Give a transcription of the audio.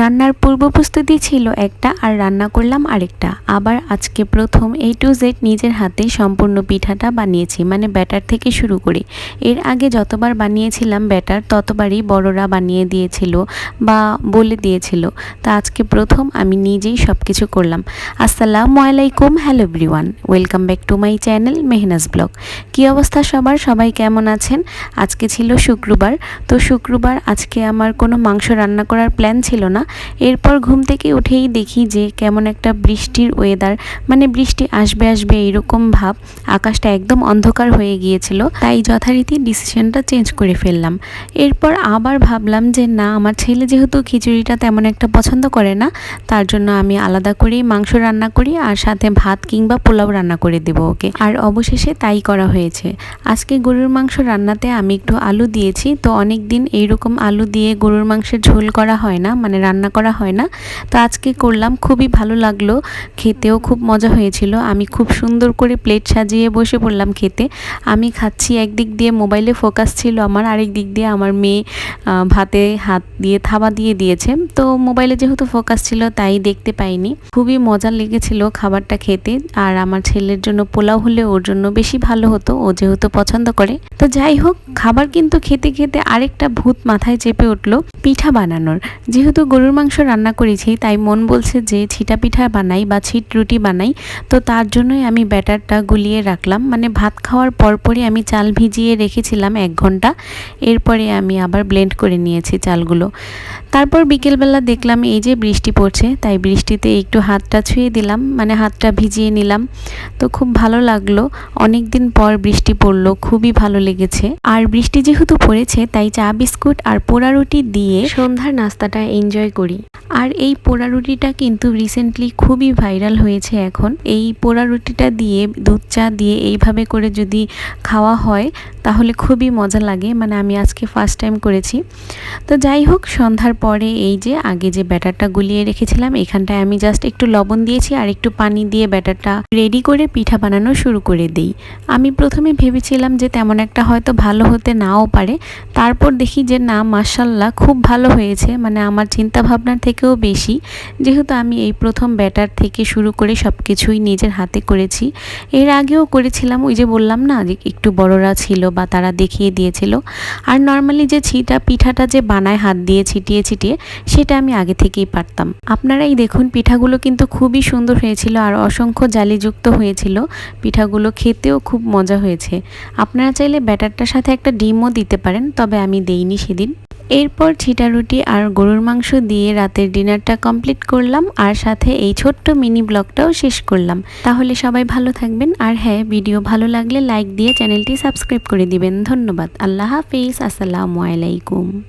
রান্নার পূর্ব প্রস্তুতি ছিল একটা আর রান্না করলাম আরেকটা। আবার আজকে প্রথম এ টু জেড নিজের হাতে সম্পূর্ণ পিঠাটা বানিয়েছি মানে ব্যাটার থেকে শুরু করে। এর আগে যতবার বানিয়েছিলাম ব্যাটার, ততবারই বড়রা বানিয়ে দিয়েছিল বা বলে দিয়েছিল। তা আজকে প্রথম আমি নিজেই সব কিছু করলাম। আসসালামু আলাইকুম, hello everyone, welcome back to my channel Mehnaz vlog. কী অবস্থা সবার? সবাই কেমন আছেন? আজকে ছিল শুক্রবার। তো শুক্রবার আজকে আমার কোনো মাংস রান্না করার প্ল্যান ছিল না। এরপর ঘুম থেকে উঠেই দেখি যে কেমন একটা বৃষ্টির ওয়েদার মানে বৃষ্টি আসবে আসবে এইরকম ভাব, আকাশটা একদম অন্ধকার হয়ে গিয়েছিল, তাই যথারীতি ডিসিশনটা চেঞ্জ করে ফেললাম। এরপর আবার ভাবলাম যে না, আমার ছেলে যেহেতু খিচুড়িটা তেমন একটা পছন্দ করে না, তার জন্য আমি আলাদা করেই মাংস রান্না করি আর সাথে ভাত কিংবা পোলাও রান্না করে দেবো ওকে। আর অবশেষে তাই করা হয়েছে। আজকে গরুর মাংস রান্নাতে আমি একটু আলু দিয়েছি, তো অনেক দিন এইরকম আলু দিয়ে গরুর মাংসের ঝোল করা হয় না মানে রান্না করা হয় না। তো আজকে করলাম, খুবই ভালো লাগল, খেতেও খুব মজা হয়েছিল। আমি খুব সুন্দর করে প্লেট সাজিয়ে বসে পড়লাম খেতে। আমি খাচ্ছি একদিক দিয়ে মোবাইলে ফোকাস ছিল আমার, আরেক দিক দিয়ে আমার মেয়ে ভাতে হাত দিয়ে থাবা দিয়ে দিয়েছে। তো মোবাইলে যেহেতু ফোকাস ছিল, তাই দেখতে পাইনি। খুবই মজা লেগেছিল খাবারটা খেতে। আর আমার ছেলের জন্য পোলাও হলে ওর জন্য বেশি ভালো হতো, ও যেহেতু পছন্দ করে। তো যাই হোক, খাবার কিন্তু খেতে খেতে আরেকটা ভূত মাথায় চেপে উঠল, পিঠা বানানোর। যেহেতু গরুর মাংস রান্না করেছি, তাই মন বলছে যে ছিটা পিঠা বানাই বা ছিট রুটি বানাই। তো তার জন্যই আমি ব্যাটারটা গুলিয়ে রাখলাম। মানে ভাত খাওয়ার পরপরই আমি চাল ভিজিয়ে রেখেছিলাম এক ঘণ্টা। এরপরে আমি আবার ব্লেন্ড করে নিয়েছি চালগুলো। তারপর বিকেলবেলা দেখলাম এই যে বৃষ্টি পড়ছে, তাই বৃষ্টিতে একটু হাতটা ছুঁয়ে দিলাম মানে হাতটা ভিজিয়ে নিলাম। তো খুব ভালো লাগল। অনেক দিন পর বৃষ্টি পড়ল, খুবই ভালো লেগেছে। আর বৃষ্টি যেহেতু পড়েছে, তাই চা বিস্কুট আর পোড়া রুটি দিয়ে সন্ধ্যার নাস্তাটা এনজয় করি। আর এই পোড়া রুটিটা কিন্তু রিসেন্টলি খুবই ভাইরাল হয়েছে এখন। এই পোড়া রুটিটা দিয়ে, দুধ চা দিয়ে এইভাবে করে যদি খাওয়া হয়, তাহলে খুবই মজা লাগে। মানে আমি আজকে ফার্স্ট টাইম করেছি। তো যাই হোক, সন্ধ্যার পরে এই যে আগে যে ব্যাটারটা গুলিয়ে রেখেছিলাম, এখানটায় আমি জাস্ট একটু লবণ দিয়েছি আর একটু পানি দিয়ে ব্যাটারটা রেডি করে পিঠা বানানো শুরু করে দিই। আমি প্রথমে ভেবেছিলাম যে তেমন একটা হয়তো ভালো হতে নাও পারে। তারপর দেখি যে না মার্শাল্লাহ খুব ভালো হয়েছে। মানে আমার চিন্তা ভাবনার থেকেও বেশি। যেহেতু আমি এই প্রথম ব্যাটার থেকে শুরু করে সব কিছুই নিজের হাতে করেছি, এর আগেও করেছিলাম, ওই যে বললাম না যে একটু বড়রা ছিল বা তারা দেখিয়ে দিয়েছিল। আর নর্মালি যে ছিটা পিঠাটা যে বানায়, হাত দিয়ে ছিটিয়ে ছিটিয়ে, সেটা আমি আগে থেকেই পারতাম। আপনারাই দেখুন, পিঠাগুলো কিন্তু খুবই সুন্দর হয়েছিল আর অসংখ্য জালিযুক্ত হয়েছিল। পিঠাগুলো খেতেও খুব মজা হয়েছে। আপনারা চাইলে ব্যাটারটার সাথে একটা ডিমও দিতে পারেন, তবে আমি দেইনি সেদিন। এরপর ছিটা রুটি আর গরুর মাংস দিয়ে রাতের ডিনারটা কমপ্লিট করলাম আর সাথে এই ছোট্ট মিনি ব্লগটাও শেষ করলাম। তাহলে সবাই ভালো থাকবেন আর হ্যাঁ ভিডিও ভালো লাগলে লাইক দিয়ে চ্যানেলটি সাবস্ক্রাইব করে দিবেন। ধন্যবাদ। আল্লাহ হাফিজ। আসসালামু আলাইকুম।